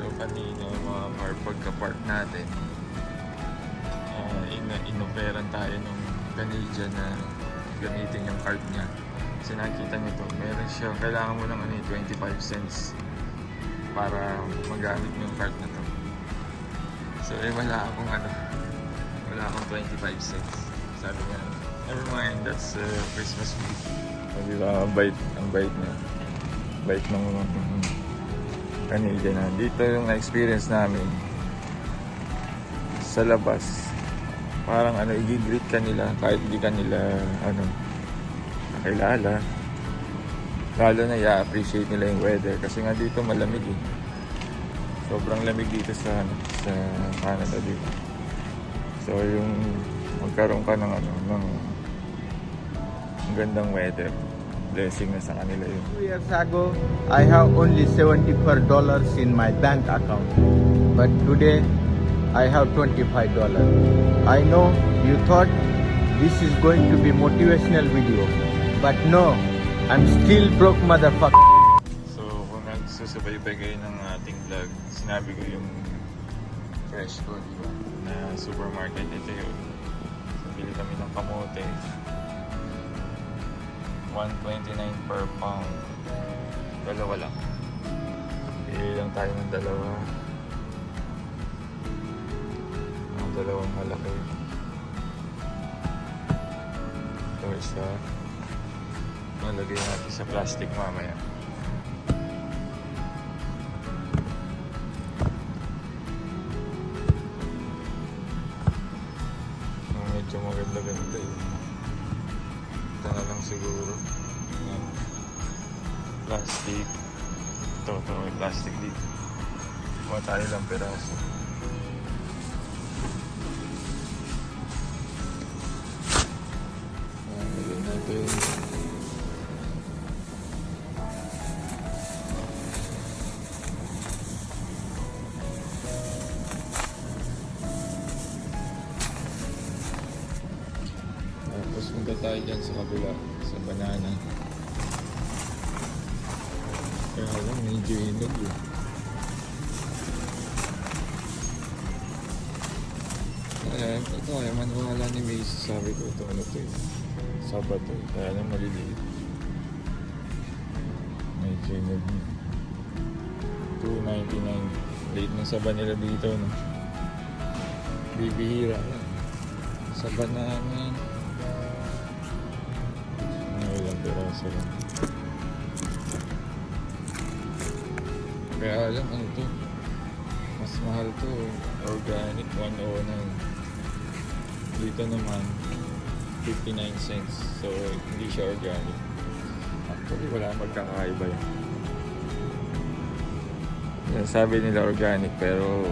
So kanina mga car pagka-park natin, uh, in inoperan tayo nung Canadian na gamitin yung card niya. Kasi nakikita niyo to, meron siya, kailangan mo ng ano, eh, 25 cents para magamit yung card na to. So eh wala akong ano, wala akong 25 cents. Sabi niya, never mind, that's uh, Christmas week. So, di ba, ang bait, ang bait niya. Bait ng Canadian na. Dito yung na-experience namin sa labas. Parang ano, i-greet ka nila kahit hindi ka nila ano, nakilala. Lalo na i-appreciate nila yung weather kasi nga dito malamig eh. Sobrang lamig dito sa ano, sa Canada dito. So yung magkaroon ka ng ano, ng ang gandang weather. Blessing na sa kanila yun. Two years ago, I have only 74 dollars in my bank account, but today I have 25 dollars. I know you thought this is going to be motivational video, but no, I'm still broke motherfucker. So, kung nagsusubaybay kayo ng ating vlog, sinabi ko yung fresh ko, di ba? Na supermarket. Ito yun. So, bili kami ng kamote. 129 per pound. Dalawa lang. Bili lang tayo ng dalawa. Ang dalawang malaki. Ito isa. Malagay natin sa plastic mamaya. Medyo maganda-ganda eh. Lang siguro. Plastic. Ito, ito may plastic dito. Kuha tayo lang peraso. Yan, lagyan natin. Tapos punta tayo dyan sa kabila, sa banana. Kaya lang, medyo inog eh. Kaya, ito kaya maniwala ni Macy, sabi ko ito ano to eh. Sabato eh, kaya lang maliliit. Medyo inog eh. 2.99 Late na sa nila dito no. Bibihira lang. Sa banana. Piraso lang. Kaya alam ano to. Mas mahal to. Organic 109. Dito naman 59 cents. So hindi siya organic. Actually wala magkakaiba yan. Yan, sabi nila organic pero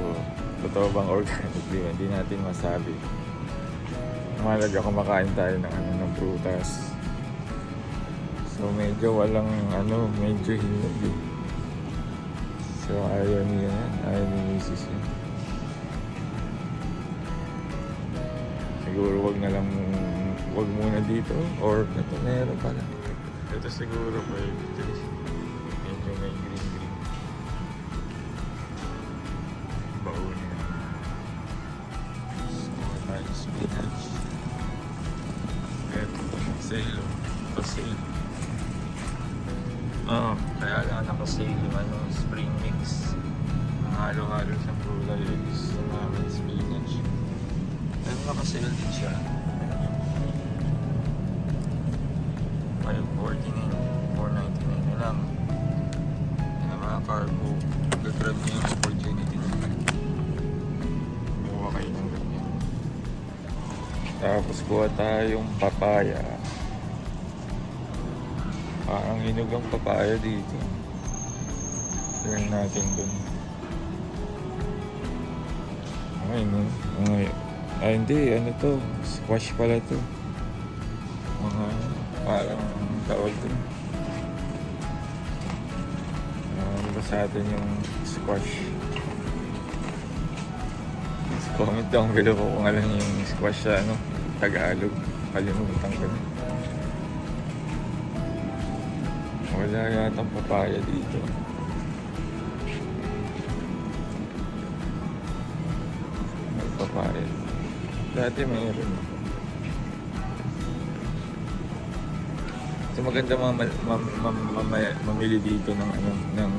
totoo bang organic di ba? Hindi natin masabi. Mahalaga kumakain tayo ng ano ng prutas. So medyo walang ano, medyo hinog eh. So ayaw niya yan, ayaw ni Mrs. yun. Siguro wag na lang, wag muna dito or ito meron pala. Ito siguro pa medyo Oo, kaya lang nakasale yung ano, spring mix. Ang halo-halo sa gulay is yung namin spinach. Pero nakasale din siya. 549, 499 na lang. Kaya mga carbo, gagrab niyo yung opportunity na Kumuha kayo ng ganyan. Tapos kuha tayong papaya. Parang hinog ang papaya dito. Turn natin dun. Ay, no. Ay, ah, hindi. Ano to? Squash pala to. Mga parang tawag dun. Ano ba sa atin yung squash? Comment down below kung alam yung squash sa ano, Tagalog. Kalimutan ko na. Wala yata papaya dito. May papaya. Dati mayroon. So maganda mam mam mam mam mamili dito ng ano ng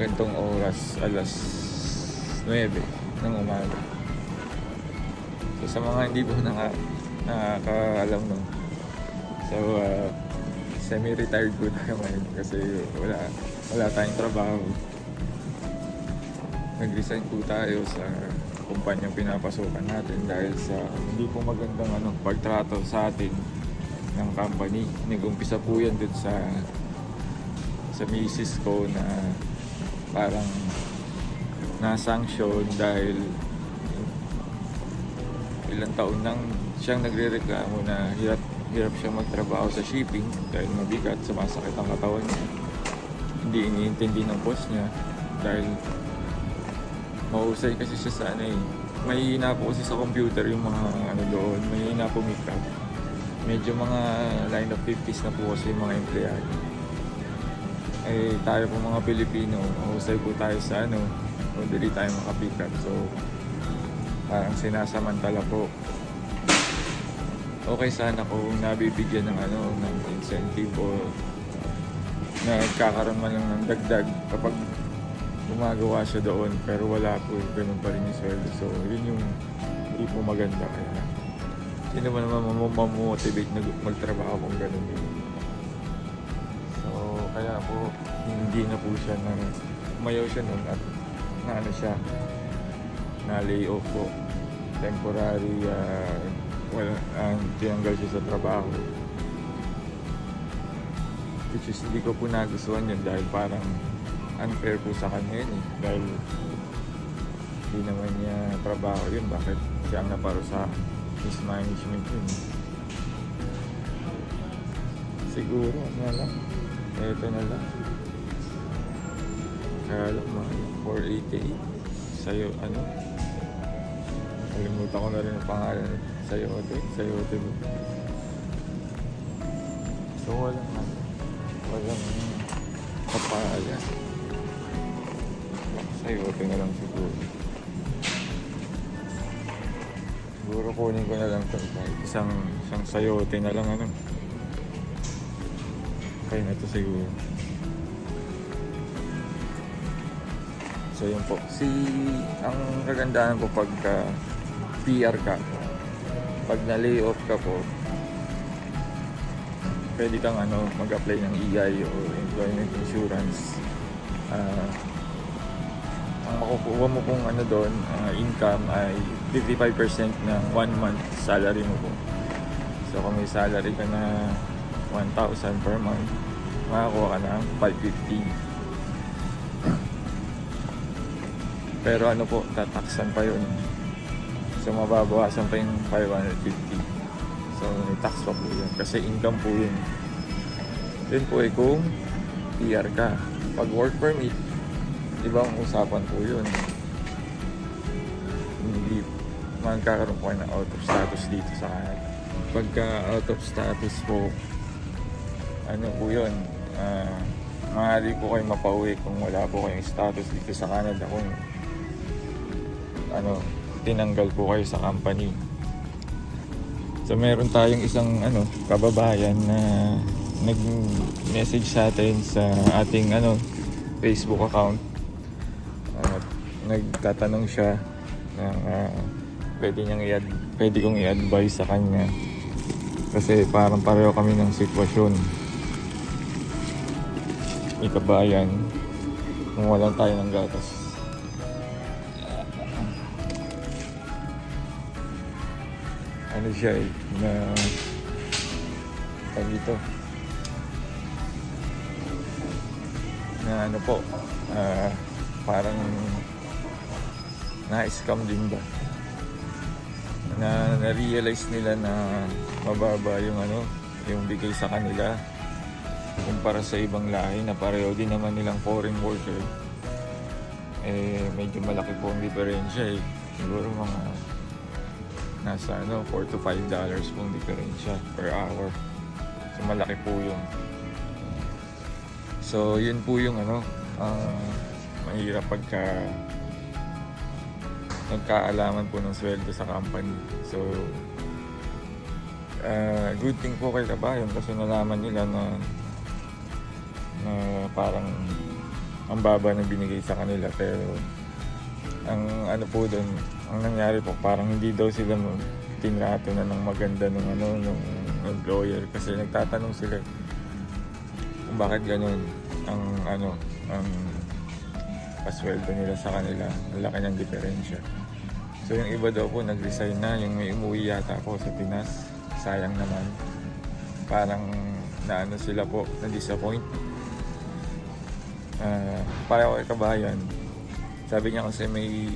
gantong oras alas 9 ng umaga. So sa mga hindi po nakakaalam na, nun. So uh, semi-retired po tayo ngayon kasi wala wala tayong trabaho. Nag-resign po tayo sa kumpanyang pinapasukan natin dahil sa hindi po magandang ano, pagtrato sa atin ng company. Nag-umpisa po yan dun sa sa misis ko na parang na-sanction dahil ilang taon nang siyang nagre-reklamo na hirap, hirap siyang magtrabaho sa shipping dahil mabigat, sumasakit ang katawan niya. Hindi iniintindi ng boss niya dahil mahusay kasi siya sa ano eh. Mahihina po kasi sa computer yung mga ano doon, mahihina po makeup. Medyo mga line of 50s na po kasi yung mga empleyado. Eh tayo po mga Pilipino, mahusay po tayo sa ano, madali tayo makapick up. So parang sinasamantala po. Okay sana kung nabibigyan ng ano, ng incentive o nagkakaroon man lang ng dagdag kapag gumagawa siya doon pero wala po ganun pa rin yung sweldo. So yun yung hindi po maganda kaya sino ba naman mam- mamotivate na magtrabaho kung ganun yun. So kaya po hindi na po siya na umayaw siya nun at na ano siya na lay off po temporary uh, wala uh, tinanggal siya sa trabaho. Which is hindi ko po nagustuhan yun dahil parang unfair po sa kanya yun eh. Dahil hindi naman niya trabaho yun. Bakit siya ang naparusa mismanagement yun? Siguro ano lang. Eto na lang. Kaya lang mga 488 sa'yo ano Kalimutan ko na rin ang pangalan. Sayote. Sayote ba? So walang ano. Walang papaya. Sayote na lang siguro. Siguro kunin ko na lang ito. Isang, isang sayote na lang ano. Okay na to siguro. So yun po. Si, ang kagandahan po pagka PR ka, pag na-lay off ka po, pwede kang ano, mag-apply ng EI o Employment Insurance. Ah, ang makukuha mo pong ano doon, ah, income ay 55% ng 1 month salary mo po. So kung may salary ka na 1,000 per month, makakuha ka ng 550. Pero ano po, tataksan pa yun. So mababawasan pa yung 550. So may tax pa po yun. Kasi income po yun. Yun po eh kung PR ka. Pag work permit, ibang usapan po yun. Hindi magkakaroon po ng out of status dito sa Canada. Pagka out of status po, ano po yun, ah, maaari po kayo mapauwi kung wala po kayong status dito sa Canada kung ano, tinanggal po kayo sa company. So meron tayong isang ano, kababayan na nag-message sa atin sa ating ano, Facebook account. At nagtatanong siya na ah, pwede niyang i pwede kong i-advise sa kanya kasi parang pareho kami ng sitwasyon. May kabayan kung walang tayo ng gatas. Ano siya eh, na tawag dito. Na ano po ah, parang na-scam din ba? Na na-realize nila na mababa yung ano yung bigay sa kanila kumpara sa ibang lahi na pareho din naman nilang foreign worker. Eh medyo malaki po ang diferensya eh. Siguro mga nasa ano 4 to 5 dollars pong diferensya per hour. So malaki po yun. So yun po yung ano ah, mahirap pagka nagkaalaman po ng sweldo sa company. So, uh, good thing po kay Kabayan kasi nalaman nila na na parang ang baba na binigay sa kanila. Pero ang ano po doon ang nangyari po parang hindi daw sila tinrato na ng maganda nung ano nung employer. Kasi nagtatanong sila kung bakit ganun ang ano ang pasweldo nila sa kanila? Ang laki ng diferensya. So yung iba daw po nag-resign na. Yung may umuwi yata po sa Pinas sayang naman. Parang naano sila po na disappoint uh, pareho kay kabayan. Sabi niya kasi may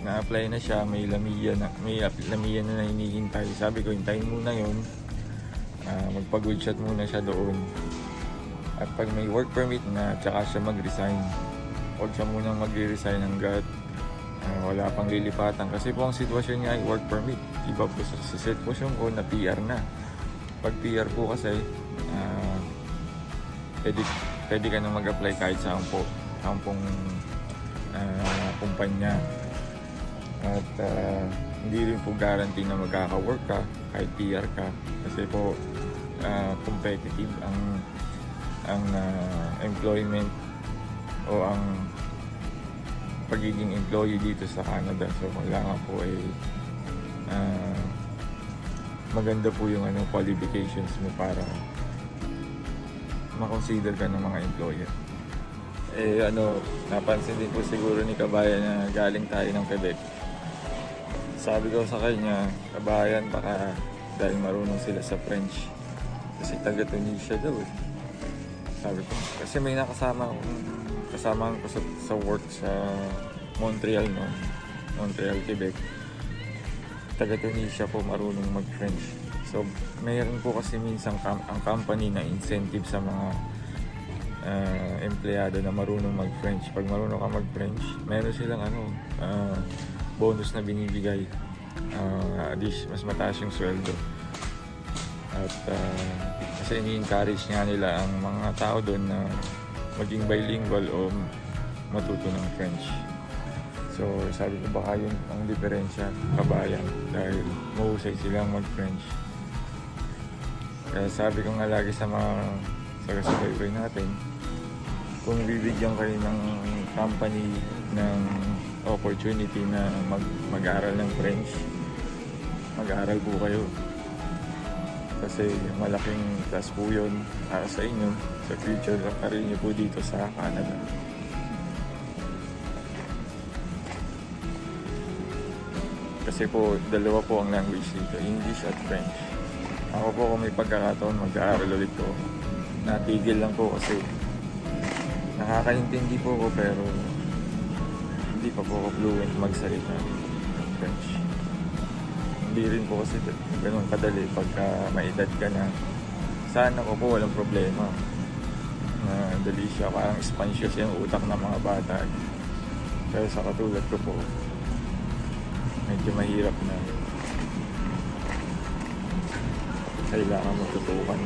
na-apply na siya, may lamiya na, may lamiya na na hinihintay. Sabi ko, hintayin muna yun. Ah, magpa-good shot muna siya doon. At pag may work permit na, tsaka siya mag-resign. Huwag siya muna mag-resign hanggat ah, wala pang lilipatan. Kasi po ang sitwasyon niya ay work permit. Iba po sa, sa sitwasyon ko na PR na. Pag PR po kasi, ah, pwede, pwede ka na mag-apply kahit saan po. Saan pong ah, kumpanya. At ah, hindi rin po guarantee na magkaka-work ka kahit PR ka. Kasi po ah, competitive ang ang ah, employment o ang pagiging employee dito sa Canada. So kailangan po ay ah, maganda po yung ano, qualifications mo para makonsider ka ng mga employer. Eh ano, napansin din po siguro ni Kabayan na galing tayo ng Quebec. Sabi ko sa kanya, Kabayan baka dahil marunong sila sa French. Kasi taga Tunisia daw eh. Sabi ko, kasi may nakasama akong kasama ko sa, sa work sa Montreal no. Montreal, Quebec. Taga Tunisia po marunong mag-French. So, mayroon po kasi minsan kam- ang company na incentive sa mga ah, empleyado na marunong mag-French. Pag marunong ka mag-French, meron silang ano, ah, bonus na binibigay. Ah, addish- mas mataas yung sweldo. At ah, kasi ini-encourage nga nila ang mga tao doon na maging bilingual o matuto ng French. So, sabi ko baka yun ang diferensya, kabayan, dahil mahusay silang mag-French. Kaya sabi ko nga lagi sa mga sagasubaybay natin, kung bibigyan kayo ng company ng opportunity na mag, mag-aral ng French, mag-aral po kayo. Kasi malaking plus po yun para sa inyo, sa future ng career nyo po dito sa Canada. Kasi po, dalawa po ang language dito, English at French. Ako po kung may pagkakataon, mag-aaral ulit po. Natigil lang po kasi nakakaintindi po ako pero hindi pa po ako fluent magsalita ng French. Hindi rin po kasi ganun kadali pagka maedad ka na. Sana ko po walang problema. Na dali siya, parang sponge yung utak ng mga bata. Pero sa katulad ko po, medyo mahirap na kailangan matutukan.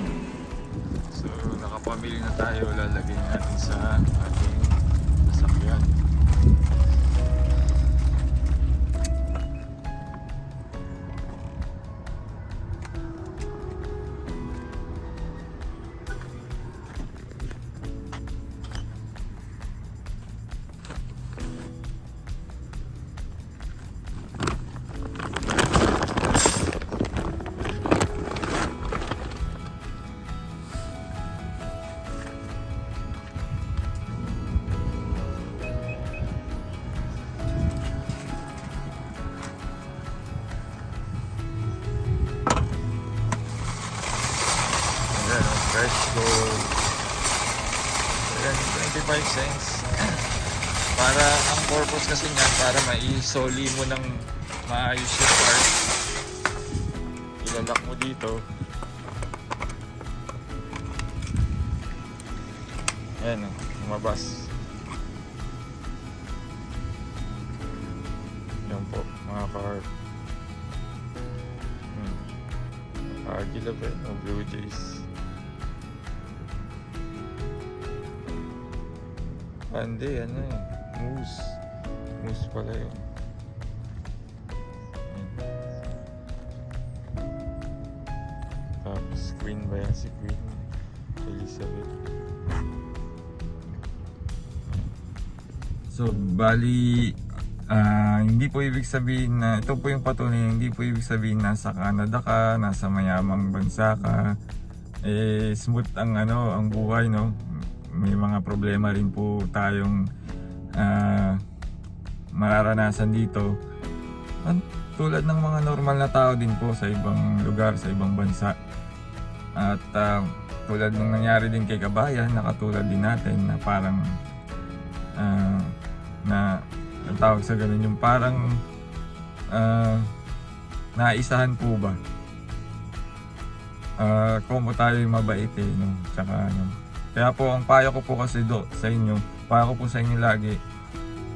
So, nakapamili na tayo. Lalagay natin sa ating sasakyan. Maisoli mo ng maayos yung part. Ilalak mo dito. Ayan, oh, lumabas. Yan po, mga ka-heart. Hmm. Agila ba yun? O Blue Jays? Ah, hindi, ano eh. Moose. Moose pala yun. So, bali, ah, hindi po ibig sabihin na, ito po yung patunay, hindi po ibig sabihin nasa Canada ka, nasa mayamang bansa ka, eh, smooth ang ano, ang buhay, no? May mga problema rin po tayong ah, mararanasan dito. At tulad ng mga normal na tao din po sa ibang lugar, sa ibang bansa. At ah, tulad ng nangyari din kay Kabayan, nakatulad din natin na parang ah, na ang tawag sa ganun yung parang ah, naisahan po ba Ah, kung tayo yung mabait eh no? tsaka ano kaya po ang payo ko po kasi do sa inyo payo ko po sa inyo lagi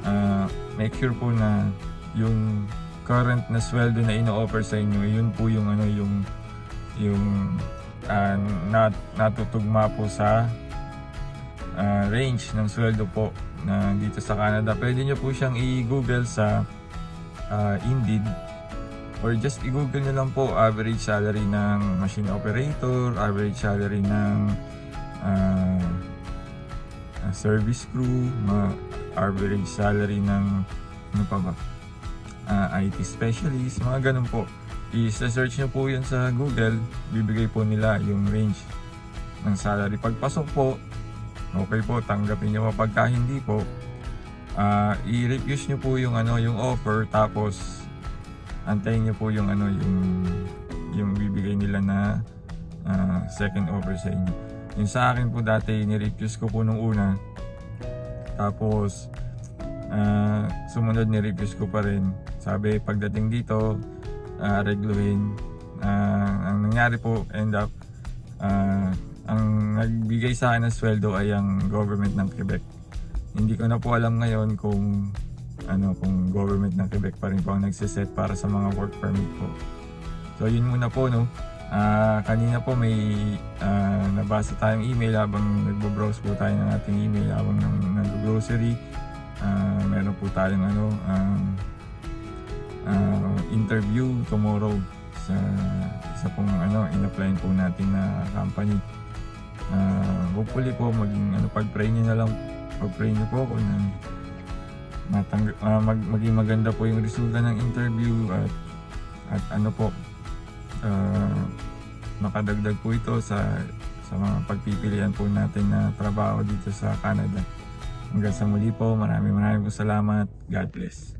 ah, make sure po na yung current na sweldo na ino-offer sa inyo yun po yung ano yung yung ah, nat natutugma po sa ah, range ng sweldo po na dito sa Canada. Pwede nyo po siyang i-google sa ah, Indeed or just i-google nyo lang po average salary ng machine operator, average salary ng ah, service crew, ma- average salary ng ano pa ba? Ah, IT specialist, mga ganun po. I-search nyo po yun sa Google, bibigay po nila yung range ng salary. Pagpasok po, okay po, tanggapin nyo. Pagka hindi po, ah i-refuse nyo po yung ano, yung offer tapos antayin nyo po yung ano, yung yung bibigay nila na ah, second offer sa inyo. Yung sa akin po dati, ni-refuse ko po nung una. Tapos ah, sumunod ni-refuse ko pa rin. Sabi pagdating dito, ah, regluhin. Ah, ang nangyari po, end up, ah, ang nagbigay sa akin ng sweldo ay ang government ng Quebec. Hindi ko na po alam ngayon kung ano kung government ng Quebec pa rin po ang nagsiset para sa mga work permit po. So yun muna po no. Ah, kanina po may ah, nabasa tayong email habang nagbo-browse po tayo ng ating email habang nag-grocery. Ah, meron po tayong ano um, ah, interview tomorrow sa isa pong ano in-apply po natin na company. Ah, hopefully po maging ano pag-pray niyo na lang pag-pray niyo po ako na matang ah, mag, maging maganda po yung resulta ng interview at at ano po ah, makadagdag po ito sa sa mga pagpipilian po natin na trabaho dito sa Canada. Hanggang sa muli po, maraming maraming po salamat. God bless.